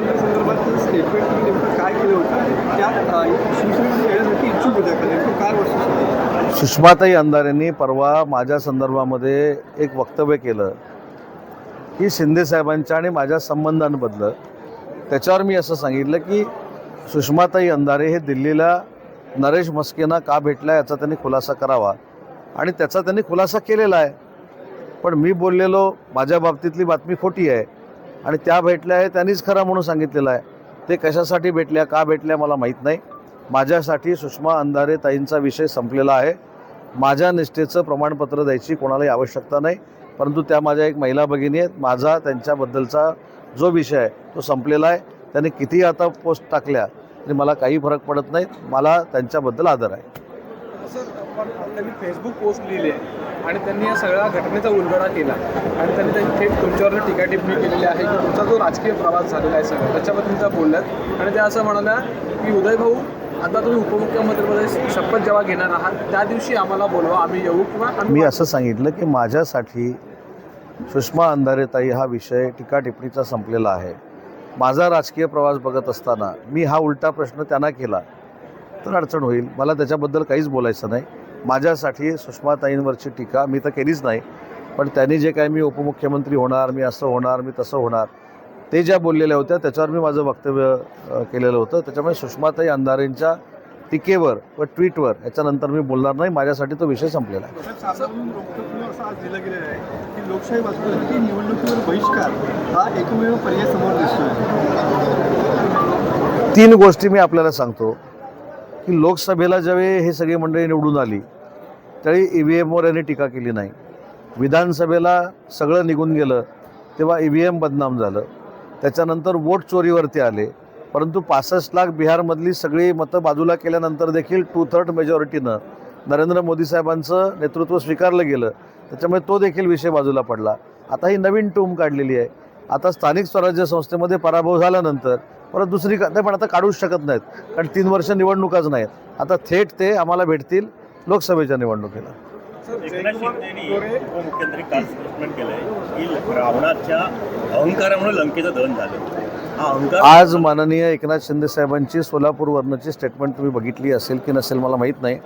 अंधारे संदर्भात स्टेटमेंट तुम्ही नेमकं काय केलं होतं? त्यात शिवसेनेमध्ये येण्यासाठी इच्छुक होत्या का? नेमकं काय वर्ष सुषमाताई अंधारेंनी परवा माझ्या संदर्भामध्ये एक वक्तव्य केलं. की शिंदेसाहेबांच्या आणि माझ्या संबंधांबद्दल. त्याच्यावर मी असं सांगितलं की सुषमाताई अंधारे हे दिल्लीला नरेश मस्केना का भेटला याचा त्यांनी खुलासा करावा. आणि त्याचा त्यांनी खुलासा केलेला आहे. पण मी बोललेलो माझ्या बाबतीतली बातमी खोटी आहे. आणि त्या भेटल्या आहे त्यांनीच खरं म्हणून सांगितलेलं आहे. ते कशासाठी भेटल्या का भेटल्या मला माहीत नाही. माझ्यासाठी सुषमा अंधारे ताईंचा विषय संपलेला आहे. माझ्या निष्ठेचं प्रमाणपत्र द्यायची कोणालाही आवश्यकता नाही परंतु त्या माझ्या एक महिला भगिनी आहेत. माझा त्यांच्याबद्दलचा जो विषय आहे तो संपलेला आहे. त्यांनी कितीही आता पोस्ट टाकल्या तरी मला काही फरक पडत नाही. मला त्यांच्याबद्दल आदर आहे. सर त्यांनी फेसबुक पोस्ट लिहिली आहे आणि त्यांनी या सगळ्या घटनेचा उलगडा केला. आणि त्यांनी त्यांनी थेट तुमच्यावर टीका टिप्पणी केलेली आहे की तुमचा जो राजकीय प्रवास झालेला आहे सगळं त्याच्याबद्दल त्या बोलल्यात. आणि त्या असं म्हणाल्या की उदय भाऊ आता तुम्ही उपमुख्यमंत्रीपदी शपथ जेव्हा घेणार आहात त्या दिवशी आम्हाला बोलवा आम्ही येऊ किंवा मी असं सांगितलं की माझ्यासाठी सुषमा अंधारेताई हा विषय टीका टिप्पणीचा संपलेला आहे. माझा राजकीय प्रवास बघत असताना मी हा उलटा प्रश्न त्यांना केला. तर अडचण होईल. मला त्याच्याबद्दल काहीच बोलायचं नाही. माझ्यासाठी सुषमाताईंवरची टीका मी तर केलीच नाही. पण त्यांनी जे काय मी उपमुख्यमंत्री होणार मी असं होणार मी तसं होणार ते ज्या बोललेल्या होत्या त्याच्यावर मी माझं वक्तव्य केलेलं होतं. त्याच्यामुळे सुषमाताई अंधारेंच्या टीकेवर व ट्विटवर याच्यानंतर मी बोलणार नाही. माझ्यासाठी तो विषय संपलेला आहे. हा तीन गोष्टी मी आपल्याला सांगतो. की लोकसभेला ज्यावेळी हे सगळी मंडळी निवडून आली त्यावेळी ई व्ही एमवर यांनी टीका केली नाही. विधानसभेला सगळं निघून गेलं तेव्हा ई व्ही एम बदनाम झालं. त्याच्यानंतर वोट चोरीवरती आले. परंतु पासष्ट लाख बिहारमधली सगळी मतं बाजूला केल्यानंतर देखील टू थर्ड मेजॉरिटीनं नरेंद्र मोदी साहेबांचं नेतृत्व स्वीकारलं गेलं. त्याच्यामुळे तो देखील विषय बाजूला पडला. आता ही नवीन टूम काढलेली आहे. आता स्थानिक स्वराज्य संस्थेमध्ये पराभव झाल्यानंतर परत दुसरी का नाही पण आता काढूच शकत नाहीत. कारण तीन वर्ष निवडणुकाच नाहीत. आता थेट ते आम्हाला भेटतील लोकसभेच्या निवडणुकीला. सर एकनाथ जयकुमार शिंदेनी गोरे उपमुख्यमंत्री काल स्टेटमेंट केलंय की रावणाच्या अहंकारामुळे लंकेचं दहन झालं. अहंकार आज माननीय एकनाथ शिंदे साहेबांची सोलापूरवरनची स्टेटमेंट तुम्ही बघितली असेल की नसेल मला माहीत नाही.